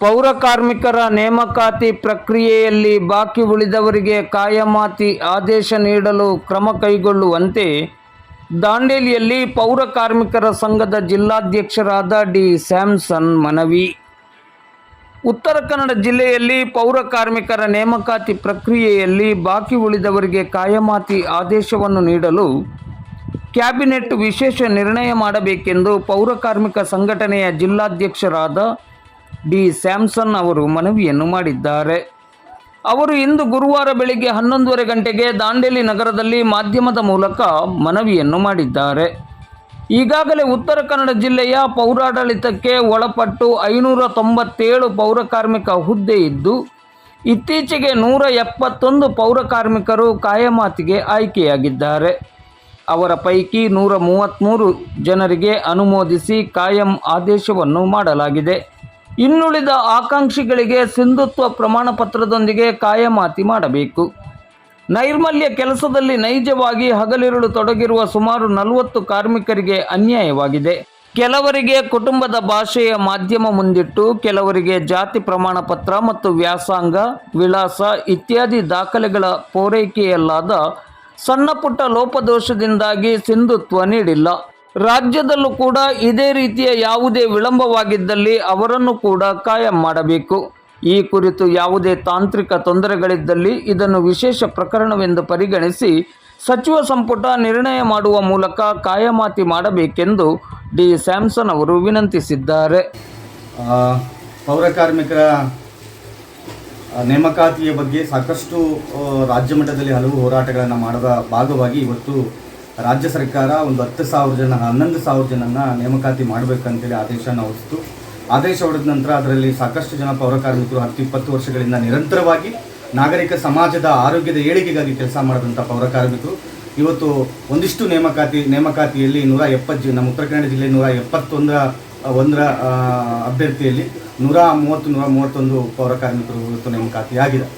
ಪೌರ ಕಾರ್ಮಿಕರ ನೇಮಕಾತಿ ಪ್ರಕ್ರಿಯೆಯಲ್ಲಿ ಬಾಕಿ ಉಳಿದವರಿಗೆ ಕಾಯಮಾತಿ ಆದೇಶ ನೀಡಲು ಕ್ರಮ ಕೈಗೊಳ್ಳುವಂತೆ ದಾಂಡೇಲಿಯಲ್ಲಿ ಪೌರ ಕಾರ್ಮಿಕರ ಸಂಘದ ಜಿಲ್ಲಾಧ್ಯಕ್ಷರಾದ ಡಿ ಸ್ಯಾಮ್ಸನ್ ಮನವಿ. ಉತ್ತರ ಕನ್ನಡ ಜಿಲ್ಲೆಯಲ್ಲಿ ಪೌರ ಕಾರ್ಮಿಕರ ನೇಮಕಾತಿ ಪ್ರಕ್ರಿಯೆಯಲ್ಲಿ ಬಾಕಿ ಉಳಿದವರಿಗೆ ಕಾಯಮಾತಿ ಆದೇಶವನ್ನು ನೀಡಲು ಕ್ಯಾಬಿನೆಟ್ ವಿಶೇಷ ನಿರ್ಣಯ ಮಾಡಬೇಕೆಂದು ಪೌರ ಕಾರ್ಮಿಕ ಸಂಘಟನೆಯ ಜಿಲ್ಲಾಧ್ಯಕ್ಷರಾದ ಡಿ ಸ್ಯಾಮ್ಸನ್ ಅವರು ಮನವಿಯನ್ನು ಮಾಡಿದ್ದಾರೆ. ಅವರು ಇಂದು ಗುರುವಾರ ಬೆಳಿಗ್ಗೆ ಹನ್ನೊಂದುವರೆ ಗಂಟೆಗೆ ದಾಂಡೇಲಿ ನಗರದಲ್ಲಿ ಮಾಧ್ಯಮದ ಮೂಲಕ ಮನವಿಯನ್ನು ಮಾಡಿದ್ದಾರೆ. ಈಗಾಗಲೇ ಉತ್ತರ ಕನ್ನಡ ಜಿಲ್ಲೆಯ ಪೌರಾಡಳಿತಕ್ಕೆ ಒಳಪಟ್ಟು ಐನೂರ ತೊಂಬತ್ತೇಳು ಪೌರಕಾರ್ಮಿಕ ಹುದ್ದೆ ಇದ್ದು, ಇತ್ತೀಚೆಗೆ ನೂರ ಎಪ್ಪತ್ತೊಂದು ಪೌರಕಾರ್ಮಿಕರು ಕಾಯಮಾತಿಗೆ ಆಯ್ಕೆಯಾಗಿದ್ದಾರೆ. ಅವರ ಪೈಕಿ ನೂರ ಮೂವತ್ತ್ಮೂರು ಜನರಿಗೆ ಅನುಮೋದಿಸಿ ಕಾಯಂ ಆದೇಶವನ್ನು ಮಾಡಲಾಗಿದೆ. ಇನ್ನುಳಿದ ಆಕಾಂಕ್ಷಿಗಳಿಗೆ ಸಿಂಧುತ್ವ ಪ್ರಮಾಣ ಪತ್ರದೊಂದಿಗೆ ಕಾಯಮಾತಿ ಮಾಡಬೇಕು. ನೈರ್ಮಲ್ಯ ಕೆಲಸದಲ್ಲಿ ನೈಜವಾಗಿ ಹಗಲಿರುಳು ತೊಡಗಿರುವ ಸುಮಾರು ನಲವತ್ತು ಕಾರ್ಮಿಕರಿಗೆ ಅನ್ಯಾಯವಾಗಿದೆ. ಕೆಲವರಿಗೆ ಕುಟುಂಬದ ಭಾಷೆಯ ಮಾಧ್ಯಮ ಮುಂದಿಟ್ಟು, ಕೆಲವರಿಗೆ ಜಾತಿ ಪ್ರಮಾಣ ಪತ್ರ ಮತ್ತು ವ್ಯಾಸಾಂಗ, ವಿಳಾಸ ಇತ್ಯಾದಿ ದಾಖಲೆಗಳ ಪೂರೈಕೆಯಲ್ಲಾದ ಸಣ್ಣಪುಟ್ಟ ಲೋಪದೋಷದಿಂದಾಗಿ ಸಿಂಧುತ್ವ ನೀಡಿಲ್ಲ. ರಾಜ್ಯದಲ್ಲೂ ಕೂಡ ಇದೇ ರೀತಿಯ ಯಾವುದೇ ವಿಳಂಬವಾಗಿದ್ದಲ್ಲಿ ಅವರನ್ನು ಕೂಡ ಕಾಯಂ ಮಾಡಬೇಕು. ಈ ಕುರಿತು ಯಾವುದೇ ತಾಂತ್ರಿಕ ತೊಂದರೆಗಳಿದ್ದಲ್ಲಿ ಇದನ್ನು ವಿಶೇಷ ಪ್ರಕರಣವೆಂದು ಪರಿಗಣಿಸಿ ಸಚಿವ ಸಂಪುಟ ನಿರ್ಣಯ ಮಾಡುವ ಮೂಲಕ ಕಾಯಮಾತಿ ಮಾಡಬೇಕೆಂದು ಡಿ ಸ್ಯಾಮ್ಸನ್ ಅವರು ವಿನಂತಿಸಿದ್ದಾರೆ. ಪೌರಕಾರ್ಮಿಕರ ಪೌರ ಕಾರ್ಮಿಕರ ನೇಮಕಾತಿಯ ಬಗ್ಗೆ ಸಾಕಷ್ಟು ರಾಜ್ಯ ಮಟ್ಟದಲ್ಲಿ ಹಲವು ಹೋರಾಟಗಳನ್ನು ಮಾಡದ ಭಾಗವಾಗಿ ಇವತ್ತು ರಾಜ್ಯ ಸರ್ಕಾರ ಒಂದು ಹತ್ತು ಸಾವಿರ ಜನ, ಹನ್ನೊಂದು ಸಾವಿರ ಜನನ ನೇಮಕಾತಿ ಮಾಡಬೇಕಂತೇಳಿ ಆದೇಶನ ಹೊರಿಸಿತು ಆದೇಶ ಹೊಡೆದ ನಂತರ ಅದರಲ್ಲಿ ಸಾಕಷ್ಟು ಜನ ಪೌರಕಾರ್ಮಿಕರು ಹತ್ತು, ಇಪ್ಪತ್ತು ವರ್ಷಗಳಿಂದ ನಿರಂತರವಾಗಿ ನಾಗರಿಕ ಸಮಾಜದ ಆರೋಗ್ಯದ ಏಳಿಗೆಗಾಗಿ ಕೆಲಸ ಮಾಡಿದಂಥ ಪೌರಕಾರ್ಮಿಕರು ಇವತ್ತು ಒಂದಿಷ್ಟು ನೇಮಕಾತಿ, ನೇಮಕಾತಿಯಲ್ಲಿ ನೂರ ಎಪ್ಪತ್ತು ನಮ್ಮ ಉತ್ತರ ಕನ್ನಡ ಜಿಲ್ಲೆ ನೂರ ಎಪ್ಪತ್ತೊಂದರ, ಒಂದರ ಅಭ್ಯರ್ಥಿಯಲ್ಲಿ ನೂರ ಮೂವತ್ತು, ನೂರ ಮೂವತ್ತೊಂದು ಪೌರಕಾರ್ಮಿಕರು ಇವತ್ತು ನೇಮಕಾತಿಯಾಗಿದೆ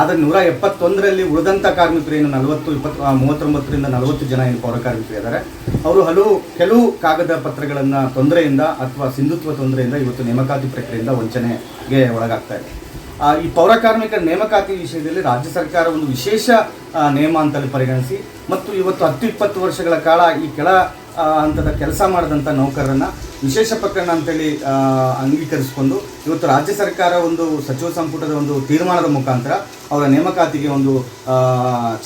ಆದರೆ ನೂರ ಎಪ್ಪತ್ತೊಂದರಲ್ಲಿ ಉಳಿದಂಥ ಕಾರ್ಮಿಕರು ಏನು ನಲವತ್ತು, ಇಪ್ಪತ್ತು ಮೂವತ್ತೊಂಬತ್ತರಿಂದ ನಲವತ್ತು ಜನ ಏನು ಪೌರ ಕಾರ್ಮಿಕರು ಇದ್ದಾರೆ. ಅವರು ಹಲವು, ಕೆಲವು ಕಾಗದ ಪತ್ರಗಳನ್ನು ತೊಂದರೆಯಿಂದ ಅಥವಾ ಸಿಂಧುತ್ವ ತೊಂದರೆಯಿಂದ ಇವತ್ತು ನೇಮಕಾತಿ ಪ್ರಕ್ರಿಯೆಯಿಂದ ವಂಚನೆಗೆ ಒಳಗಾಗ್ತಾ ಇದೆ. ಈ ಪೌರ ಕಾರ್ಮಿಕರ ನೇಮಕಾತಿ ವಿಷಯದಲ್ಲಿ ರಾಜ್ಯ ಸರ್ಕಾರ ಒಂದು ವಿಶೇಷ ನಿಯಮ ಅಂತಲ್ಲಿ ಪರಿಗಣಿಸಿ, ಮತ್ತು ಇವತ್ತು ಹತ್ತು ಇಪ್ಪತ್ತು ವರ್ಷಗಳ ಕಾಲ ಈ ಕೆಳ ಹಂತದ ಕೆಲಸ ಮಾಡಿದಂಥ ನೌಕರರನ್ನ ವಿಶೇಷ ಪ್ರಕರಣ ಅಂತೇಳಿ ಅಂಗೀಕರಿಸಿಕೊಂಡು ಇವತ್ತು ರಾಜ್ಯ ಸರ್ಕಾರ ಒಂದು ಸಚಿವ ಸಂಪುಟದ ಒಂದು ತೀರ್ಮಾನದ ಮುಖಾಂತರ ಅವರ ನೇಮಕಾತಿಗೆ ಒಂದು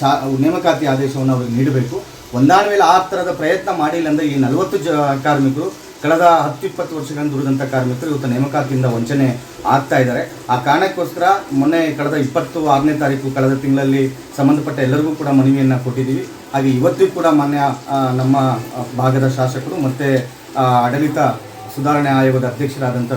ಚಾ, ನೇಮಕಾತಿ ಆದೇಶವನ್ನು ಅವರಿಗೆ ನೀಡಬೇಕು. ಒಂದಾದ ಮೇಲೆ ಆ ಥರದ ಪ್ರಯತ್ನ ಮಾಡಿಲ್ಲ ಅಂದರೆ ಈ ನಲವತ್ತು ಜ, ಕಾರ್ಮಿಕರು ಕಳೆದ ಹತ್ತು ಇಪ್ಪತ್ತು ವರ್ಷಗಳಿಂದ ದುಡಿದಂಥ ಕಾರ್ಮಿಕರು ಇವತ್ತು ನೇಮಕಾತಿಯಿಂದ ವಂಚನೆ ಆಗ್ತಾ ಇದ್ದಾರೆ. ಆ ಕಾರಣಕ್ಕೋಸ್ಕರ ಮೊನ್ನೆ ಕಳೆದ ಇಪ್ಪತ್ತು ಆರನೇ ತಾರೀಕು ಕಳೆದ ತಿಂಗಳಲ್ಲಿ ಸಂಬಂಧಪಟ್ಟ ಎಲ್ಲರಿಗೂ ಕೂಡ ಮನವಿಯನ್ನು ಕೊಟ್ಟಿದ್ದೀವಿ. ಹಾಗೆ ಇವತ್ತಿಗೂ ಕೂಡ ಮಾನ್ಯ ನಮ್ಮ ಭಾಗದ ಶಾಸಕರು ಮತ್ತು ಆಡಳಿತ ಸುಧಾರಣೆ ಆಯೋಗದ ಅಧ್ಯಕ್ಷರಾದಂಥ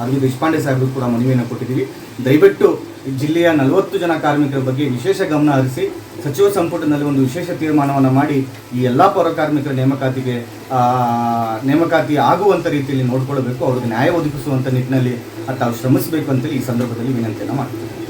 ಅರವಿಂದ್ ದೇಶಪಾಂಡೆ ಸಾಹೇಬರು ಕೂಡ ಮನವಿಯನ್ನು ಕೊಟ್ಟಿದ್ದೀವಿ. ದಯವಿಟ್ಟು ಜಿಲ್ಲೆಯ ನಲವತ್ತು ಜನ ಕಾರ್ಮಿಕರ ಬಗ್ಗೆ ವಿಶೇಷ ಗಮನ ಹರಿಸಿ ಸಚಿವ ಸಂಪುಟದಲ್ಲಿ ಒಂದು ವಿಶೇಷ ತೀರ್ಮಾನವನ್ನು ಮಾಡಿ ಈ ಎಲ್ಲ ಪೌರ ಕಾರ್ಮಿಕರ ನೇಮಕಾತಿಗೆ ನೇಮಕಾತಿ ಆಗುವಂಥ ರೀತಿಯಲ್ಲಿ ನೋಡಿಕೊಳ್ಳಬೇಕು ಅವ್ರಿಗೆ ನ್ಯಾಯ ಒದಗಿಸುವಂಥ ನಿಟ್ಟಿನಲ್ಲಿ ತಾವು ಶ್ರಮಿಸಬೇಕು ಅಂತೇಳಿ ಈ ಸಂದರ್ಭದಲ್ಲಿ ವಿನಂತಿಯನ್ನು ಮಾಡ್ತೀನಿ